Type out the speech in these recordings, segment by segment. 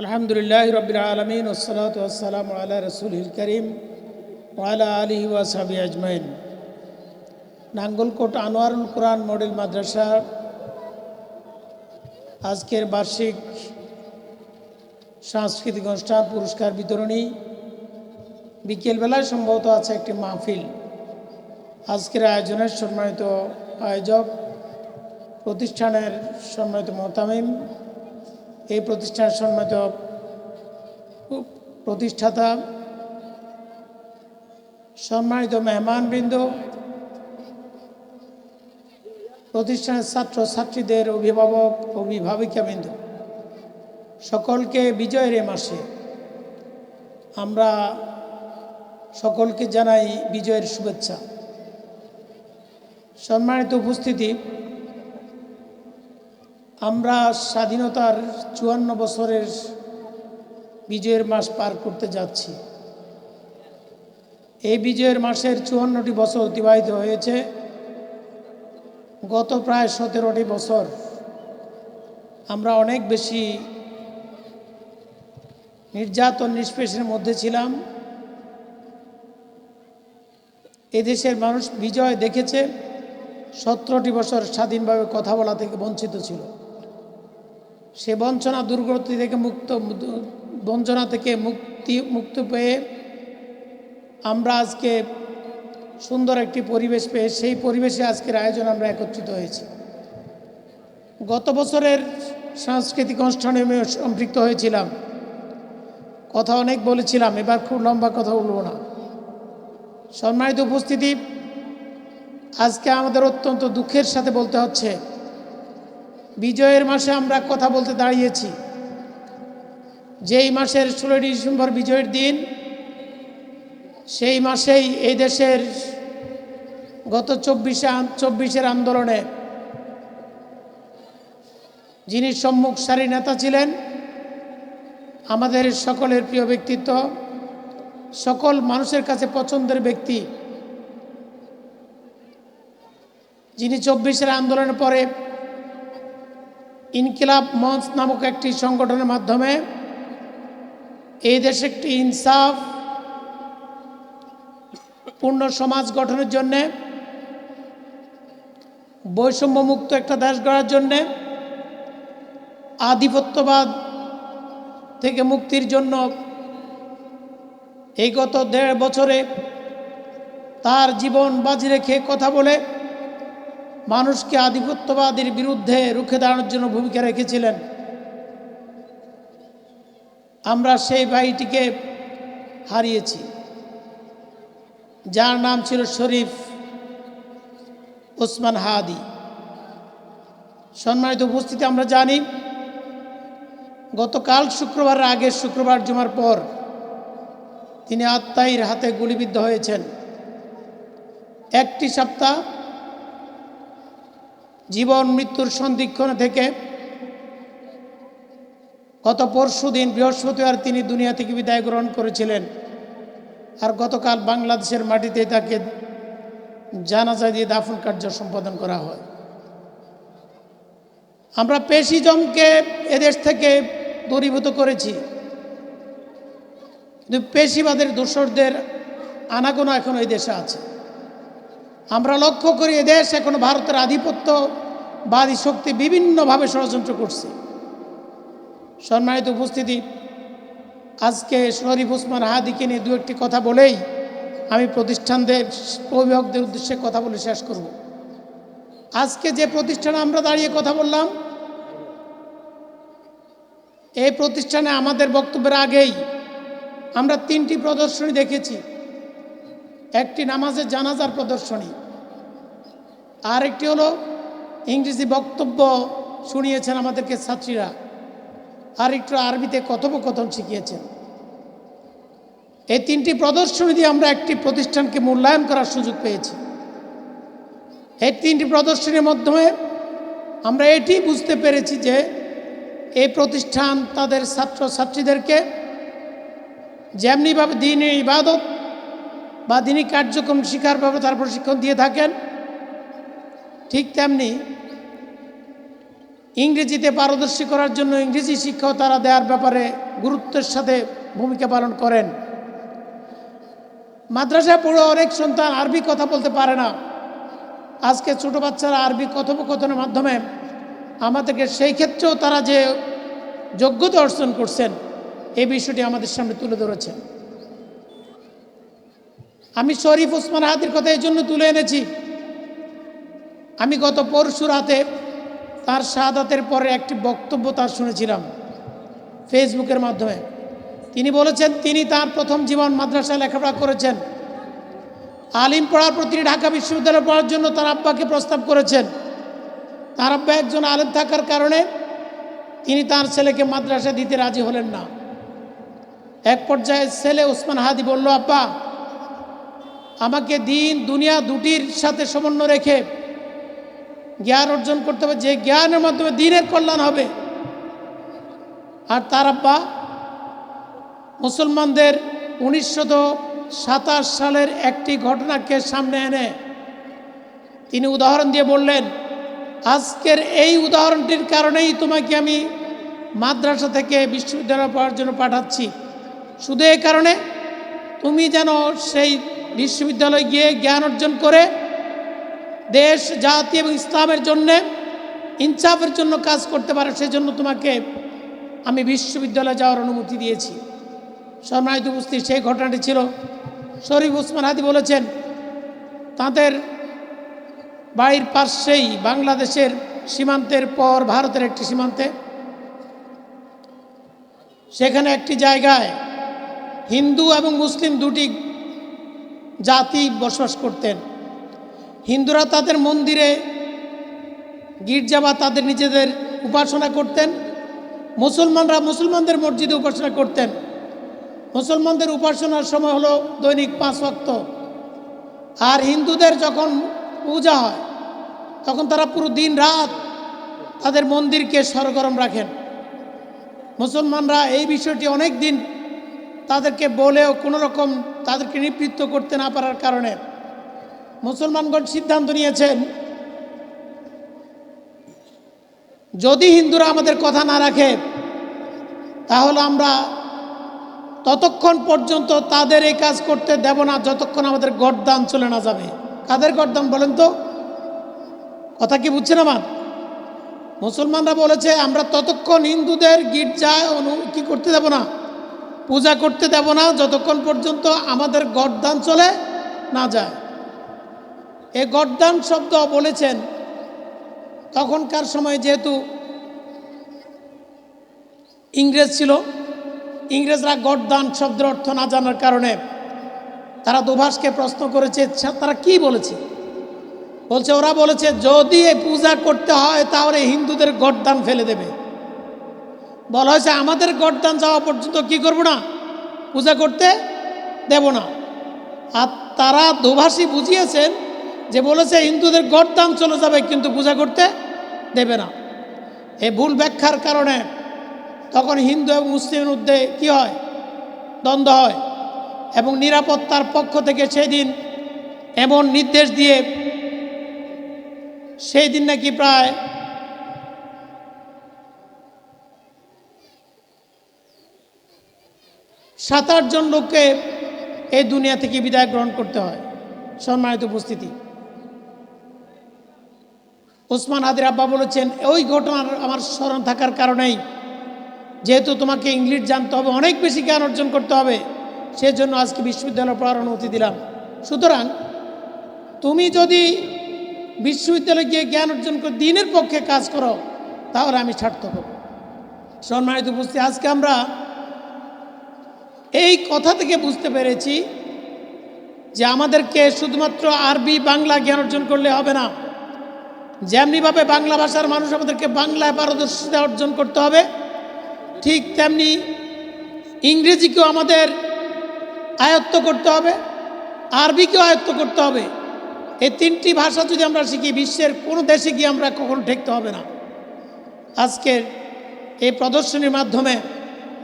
আলহামদুলিল্লাহ রবিল আলমিন ওসলাত ওসালাম আল্লাহ রসুল করিম ওয়ালা আলী ওয়াসাবি আজমাইন। নাঙ্গলকোট আনোয়ারুল কোরআন মডেল মাদ্রাসা আজকের বার্ষিক সাংস্কৃতিক অনুষ্ঠান, পুরস্কার বিতরণী। বিকেলবেলায় সম্ভবত আছে একটি মাহফিল। আজকের আয়োজনের সম্মানিত আয়োজক, প্রতিষ্ঠানের সম্মানিত মোতামিম এই প্রতিষ্ঠানের সম্মানিত প্রতিষ্ঠাতা, সম্মানিত মেহমানবৃন্দ, প্রতিষ্ঠানের ছাত্র ছাত্রীদের অভিভাবক, অভিভাবিকাবৃন্দ, সকলকে বিজয়ের এ মাসে আমরা সকলকে জানাই বিজয়ের শুভেচ্ছা। সম্মানিত উপস্থিতি আমরা স্বাধীনতার চুয়ান্ন বছরের বিজয়ের মাস পার করতে যাচ্ছি। এই বিজয়ের মাসের চুয়ান্নটি বছর অতিবাহিত হয়েছে। গত প্রায় সতেরোটি বছর আমরা অনেক বেশি নির্যাতন, নিষ্পেষের মধ্যে ছিলাম। এদেশের মানুষ বিজয় দেখেছে। সতেরোটি বছর স্বাধীনভাবে কথা বলা থেকে বঞ্চিত ছিল। সে বঞ্চনা দুর্গতি থেকে মুক্ত, বঞ্চনা থেকে মুক্তি, মুক্ত পেয়ে আমরা আজকে সুন্দর একটি পরিবেশ পেয়ে সেই পরিবেশে আজকের আয়োজন আমরা একত্রিত হয়েছি। গত বছরের সাংস্কৃতিক অনুষ্ঠানে আমি সম্পৃক্ত হয়েছিলাম। কথা অনেক বলেছিলাম, এবার খুব লম্বা কথা বলব না। সম্মানিত উপস্থিতি, আজকে আমাদের অত্যন্ত দুঃখের সাথে বলতে হচ্ছে বিজয়ের মাসে আমরা কথা বলতে দাঁড়িয়েছি। যেই মাসের ষোলোই ডিসেম্বর বিজয়ের দিন, সেই মাসেই এই দেশের গত চব্বিশে চব্বিশের আন্দোলনে যিনি সম্মুখ সারি নেতা ছিলেন, আমাদের সকলের প্রিয় ব্যক্তিত্ব, সকল মানুষের কাছে পছন্দের ব্যক্তি, যিনি চব্বিশের আন্দোলনের পরে ইনকিলাব মঞ্চ নামক একটি সংগঠনের মাধ্যমে এই দেশে একটি ইনসাফ, পূর্ণ সমাজ গঠনের জন্যে, বৈষম্যমুক্ত একটা দেশ গড়ার জন্যে, আধিপত্যবাদ থেকে মুক্তির জন্য এই গত দেড় বছরে তার জীবন বাজি রেখে কথা বলে মানুষকে আধিপত্যবাদীর বিরুদ্ধে রুখে দাঁড়ানোর জন্য ভূমিকা রেখেছিলেন। আমরা সেই ভাইটিকে হারিয়েছি। যার নাম ছিল শরীফ ওসমান হাদি। সম্মানিত উপস্থিতি, আমরা জানি গতকাল শুক্রবার আগের শুক্রবার জমার পর তিনি আত্মাইয়ের হাতে গুলিবিদ্ধ হয়েছেন। একটি সপ্তাহ জীবন, মৃত্যুর সন্ধিক্ষণ থেকে গত পরশু দিন বৃহস্পতিবার তিনি দুনিয়া থেকে বিদায় গ্রহণ করেছিলেন। আর গতকাল বাংলাদেশের মাটিতে তাকে জানাজা দিয়ে দাফন কার্য সম্পাদন করা হয়। আমরা পেশিজমকে এদেশ থেকে দূরীভূত করেছি। কিন্তু পেশিবাদের দোসরদের আনাগোনা এখন এই দেশে আছে। আমরা লক্ষ্য করি দেশ এখনও ভারতের আধিপত্যবাদী শক্তি বিভিন্নভাবে ষড়যন্ত্র করছে। সম্মানিত উপস্থিতি, আজকে শরীফ ওসমান হাদিকে নিয়ে দু একটি কথা বলেই আমি প্রতিষ্ঠানদের, অভিভাবকদের উদ্দেশ্যে কথা বলে শেষ করব। আজকে যে প্রতিষ্ঠানে আমরা দাঁড়িয়ে কথা বললাম, এই প্রতিষ্ঠানে আমাদের বক্তব্যের আগেই আমরা তিনটি প্রদর্শনী দেখেছি। একটি নামাজের জানাজার প্রদর্শনী। আর একটি হলো ইংরেজি বক্তব্য শুনিয়েছেন আমাদেরকে ছাত্রীরা। আর একটু আরবিতে কথোপকথন শিখিয়েছেন। এই তিনটি প্রদর্শনী দিয়ে আমরা একটি প্রতিষ্ঠানকে মূল্যায়ন করার সুযোগ পেয়েছি। এই তিনটি প্রদর্শনীর মাধ্যমে আমরা এটি বুঝতে পেরেছি যে এই প্রতিষ্ঠান তাদের ছাত্র ছাত্রীদেরকে যেমনিভাবে দিনের ইবাদত বা দিনই কার্যক্রম শিকার তার প্রশিক্ষণ দিয়ে থাকেন, ঠিক তেমনি ইংরেজিতে পারদর্শী করার জন্য ইংরেজি শিক্ষাও তারা দেওয়ার ব্যাপারে গুরুত্বের সাথে ভূমিকা পালন করেন। মাদ্রাসায় পড়ে অনেক সন্তান আরবি কথা বলতে পারে না। আজকে ছোট বাচ্চারা আরবি কথোপকথনের মাধ্যমে আমাদেরকে সেই ক্ষেত্রেও তারা যে যোগ্যতা অর্জন করছেন, এই বিষয়টি আমাদের সামনে তুলে ধরেছেন। আমি শরীফ ওসমান হাদির কথা এই জন্য তুলে এনেছি। আমি গত পরশু রাতে তার শাহাদাতের পরে একটি বক্তব্য তার শুনেছিলাম ফেসবুকের মাধ্যমে। তিনি বলেছেন, তিনি তার প্রথম জীবন মাদ্রাসায় লেখাপড়া করেছেন। আলিম পড়ার প্রতি ঢাকা বিশ্ববিদ্যালয়ে পড়ার জন্য তার আব্বাকে প্রস্তাব করেছেন। তার আব্বা একজন আলেম থাকার কারণে তিনি তার ছেলেকে মাদ্রাসা দিতে রাজি হলেন না। এক পর্যায়ে ছেলে ওসমান হাদি বলল, আব্বা আমাকে দিন, দুনিয়া দুটির সাথে সমন্বয় রেখে জ্ঞান অর্জন করতে হবে। যে জ্ঞানের মাধ্যমে দিনের কল্যাণ হবে। আর তার আব্বা মুসলমানদের উনিশশো সাতাশ সালের একটি ঘটনাকে সামনে এনে তিনি উদাহরণ দিয়ে বললেন, আজকের এই উদাহরণটির কারণেই তোমাকে আমি মাদ্রাসা থেকে বিশ্ববিদ্যালয় পড়ার জন্য পাঠাচ্ছি। শুধু এই কারণে, তুমি যেন সেই বিশ্ববিদ্যালয়ে গিয়ে জ্ঞান অর্জন করে দেশ, জাতি এবং ইসলামের জন্যে ইনসাফের জন্য কাজ করতে পারে, সেজন্য তোমাকে আমি বিশ্ববিদ্যালয়ে যাওয়ার অনুমতি দিয়েছি। সম্মানিত উপস্থিত, সেই ঘটনাটি ছিল। শরীফ উসমান হাদি বলেছেন, তাদের বাড়ির পাশেই বাংলাদেশের সীমান্তের পর ভারতের একটি সীমান্তে। সেখানে একটি জায়গায় হিন্দু এবং মুসলিম দুটি জাতি বসবাস করতেন। হিন্দুরা তাদের মন্দিরে গির্জা বা তাদের নিজেদের উপাসনা করতেন। মুসলমানরা মুসলমানদের মসজিদে উপাসনা করতেন। মুসলমানদের উপাসনার সময় হলো দৈনিক পাঁচ ওয়াক্ত। আর হিন্দুদের যখন পূজা হয়, তখন তারা পুরো দিন রাত তাদের মন্দিরকে সরগরম রাখেন। মুসলমানরা এই বিষয়টি অনেক দিন তাদেরকে বলেও কোনো রকম তাদেরকে নিবৃত্ত করতে না পারার কারণে মুসলমানগণ সিদ্ধান্ত নিয়েছেন, যদি হিন্দুরা আমাদের কথা না রাখে, তাহলে আমরা ততক্ষণ পর্যন্ত তাদের এই কাজ করতে দেব না, যতক্ষণ আমাদের গরদান চলে না যাবে। কাদের গরদান বলেন তো? কথা কি বুঝছেন আমার? মুসলমানরা বলেছে, আমরা ততক্ষণ হিন্দুদের গির্জায় অনু কি করতে দেব না? পূজা করতে দেব না যতক্ষণ পর্যন্ত আমাদের গরদান চলে না যায়। এ গরদান শব্দ বলেছেন তখনকার সময় যেহেতু ইংরেজ ছিল ইংরেজরা গরদান শব্দের অর্থ না জানার কারণে তারা দুভাষকে প্রশ্ন করেছে "আচ্ছা, তারা কি বলেছে? বলছে ওরা বলেছে যদি এই পূজা করতে হয় তাহলে হিন্দুদের গরদান ফেলে দেবে। বলা হয়েছে, আমাদের গরদান যাওয়া পর্যন্ত কি করব না? পূজা করতে দেব না। আর তারা দুভাষী বুঝিয়েছেন যে বলেছে, হিন্দুদের গরদান চলে যাবে, কিন্তু পূজা করতে দেবে না। এই ভুল ব্যাখ্যার কারণে তখন হিন্দু এবং মুসলিমের মধ্যে কী হয়? দ্বন্দ্ব হয় এবং নিরাপত্তার পক্ষ থেকে সেই দিন এমন নির্দেশ দিয়ে সেই দিন নাকি প্রায় সাত আটজন লোককে এই দুনিয়া থেকে বিদায় গ্রহণ করতে হয়। সম্মানিত উপস্থিতি। ওসমান আদির আব্বা বলেছেন, ওই ঘটনার আমার স্মরণ থাকার কারণেই যেহেতু তোমাকে ইংলিশ জানতে হবে, অনেক বেশি জ্ঞান অর্জন করতে হবে, সেজন্য আজকে বিশ্ববিদ্যালয় পড়ার অনুমতি দিলাম। সুতরাং তুমি যদি বিশ্ববিদ্যালয়ে গিয়ে জ্ঞান অর্জন করে দিনের পক্ষে কাজ করো, তাহলে আমি ছাড়তে হব। সম্মানিত উপস্থিতি, আজকে আমরা এই কথা থেকে বুঝতে পেরেছি যে আমাদেরকে শুধুমাত্র আরবি বাংলা জ্ঞান অর্জন করলে হবে না। যেমনিভাবে বাংলা ভাষার মানুষ আমাদেরকে বাংলায় পারদর্শিতা অর্জন করতে হবে, ঠিক তেমনি ইংরেজিকেও আমাদের আয়ত্ত করতে হবে, আরবিকেও আয়ত্ত করতে হবে। এই তিনটি ভাষা যদি আমরা শিখি, বিশ্বের কোনো দেশে গিয়ে আমরা কখনো ঠেকতে হবে না। আজকের এই প্রদর্শনীর মাধ্যমে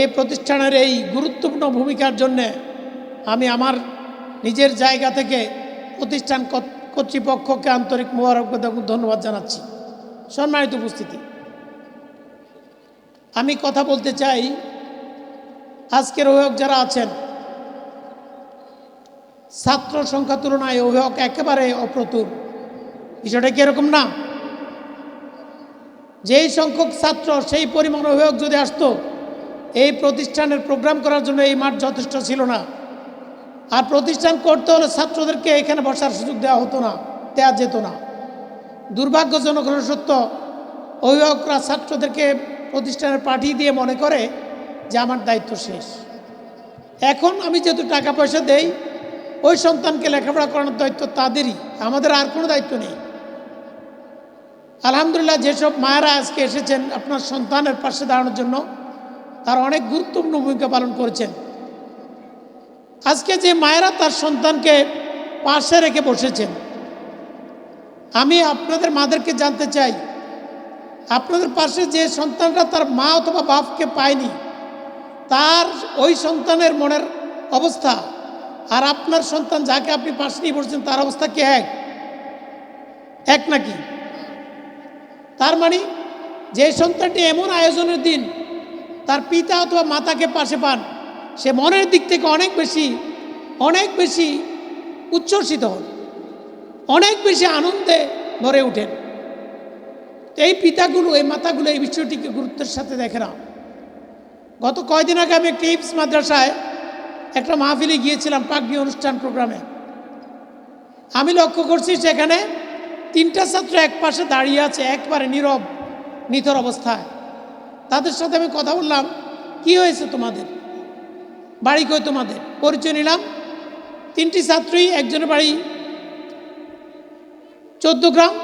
এই প্রতিষ্ঠানের এই গুরুত্বপূর্ণ ভূমিকার জন্যে আমি আমার নিজের জায়গা থেকে প্রতিষ্ঠান কর্তৃপক্ষকে আন্তরিক মোবারকবাদ এবং ধন্যবাদ জানাচ্ছি। সম্মানিত উপস্থিতি, আমি কথা বলতে চাই আজকের অভিভাবক যারা আছেন, ছাত্র সংখ্যা তুলনায় অভিভাবক একেবারে অপ্রতুল। বিষয়টা কি এরকম না? যেই সংখ্যক ছাত্র সেই পরিমাণ অভিভাবক যদি আসতো এই প্রতিষ্ঠানের প্রোগ্রাম করার জন্য এই মাঠ যথেষ্ট ছিল না। আর প্রতিষ্ঠান করতে হলে ছাত্রদেরকে এখানে বসার সুযোগ দেওয়া হতো না, দেওয়া যেত না। দুর্ভাগ্যজনক হলো সত্য, অভিভাবকরা ছাত্রদেরকে প্রতিষ্ঠানের পাঠিয়ে দিয়ে মনে করে যে আমার দায়িত্ব শেষ। এখন আমি যেহেতু টাকা পয়সা দেই, ওই সন্তানকে লেখাপড়া করানোর দায়িত্ব তাদেরই, আমাদের আর কোনো দায়িত্ব নেই। আলহামদুলিল্লাহ, যেসব মায়েরা আজকে এসেছেন আপনার সন্তানের পাশে দাঁড়ানোর জন্য তার অনেক গুরুত্বপূর্ণ ভূমিকা পালন করেছেন। আজকে যে মায়েরা তার সন্তানকে পাশে রেখে বসেছেন, আমি আপনাদের মাদেরকে জানতে চাই, আপনাদের পাশে যে সন্তানটা তার মা অথবা বাপকে পায়নি, তার ওই সন্তানের মনের অবস্থা আর আপনার সন্তান যাকে আপনি পাশে নিয়ে বসছেন, তার অবস্থা কি এক? এক নাকি? তার মানে যে সন্তানটি এমন আয়োজনের দিন তার পিতা অথবা মাতাকে পাশে পান। সে মনের দিক থেকে অনেক বেশি অনেক বেশি উচ্ছ্বসিত হন। অনেক বেশি আনন্দে ভরে ওঠেন। এই পিতাগুলো, এই মাতাগুলো এই বিষয়টিকে গুরুত্বের সাথে দেখে না। গত কয়দিন আগে আমি একটি ইপস মাদ্রাসায় একটা মাহফিলে গিয়েছিলাম পাগড়ি অনুষ্ঠান প্রোগ্রামে। আমি লক্ষ্য করছি সেখানে তিনটা ছাত্র এক পাশে দাঁড়িয়ে আছে, একবারে নীরব, নিথর অবস্থায়। তাদের সাথে আমি কথা বললাম, কি হয়েছে তোমাদের? বাড়ি কই তোমাদের? পরিচয় নিলাম? তিনটি ছাত্রই একজনের বাড়ি চোদ্দ গ্রাম,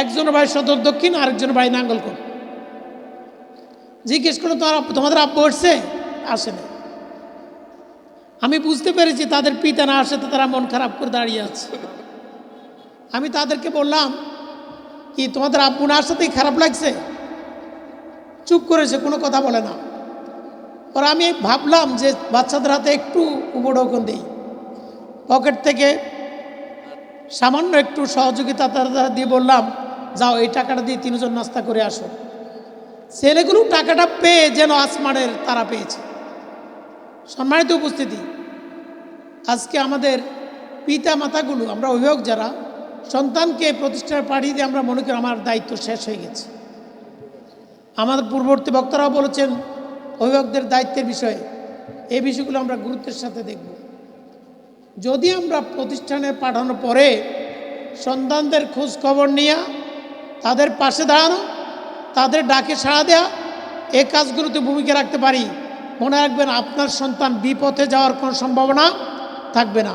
একজনের বাড়ি সদর দক্ষিণ, আরেকজনের বাড়ি নাঙ্গলকোট। জিজ্ঞেস করল, তোমার তোমাদের আব্বু আসছে? আসে না আমি বুঝতে পেরেছি তাদের পিতা না আসে তো তারা মন খারাপ করে দাঁড়িয়ে আছে। আমি তাদেরকে বললাম, কি তোমাদের আব্বু না আসাতেই খারাপ লাগছে? চুপ করেছে কোনো কথা বলে না। পর আমি ভাবলাম যে বাচ্চাদের হাতে একটু উপঢৌকন দিই। পকেট থেকে সামান্য একটু সহযোগিতা তারা দিয়ে বললাম, যাও, এই টাকাটা দিয়ে তিনজন নাস্তা করে আসো। ছেলেগুলো টাকাটা পেয়ে যেন আসমানের তারা পেয়েছে। সম্মানিত উপস্থিতি, আজকে আমাদের পিতা মাতাগুলো আমরা অভিভাবক যারা, সন্তানকে প্রতিষ্ঠানে পাঠিয়ে দিয়ে আমরা মনে করি আমার দায়িত্ব শেষ হয়ে গেছে। আমাদের পূর্ববর্তী বক্তারাও বলেছেন, অভিভাবকদের দায়িত্বের বিষয়ে। এই বিষয়গুলো আমরা গুরুত্বের সাথে দেখব। যদি আমরা প্রতিষ্ঠানে পাঠানোর পরে সন্তানদের খোঁজ খবর নিয়ে, তাদের পাশে দাঁড়ানো, তাদের ডাকে সাড়া দেওয়া এই কাজগুলোতে ভূমিকা রাখতে পারি, মনে রাখবেন আপনার সন্তান বিপথে যাওয়ার কোনো সম্ভাবনা থাকবে না।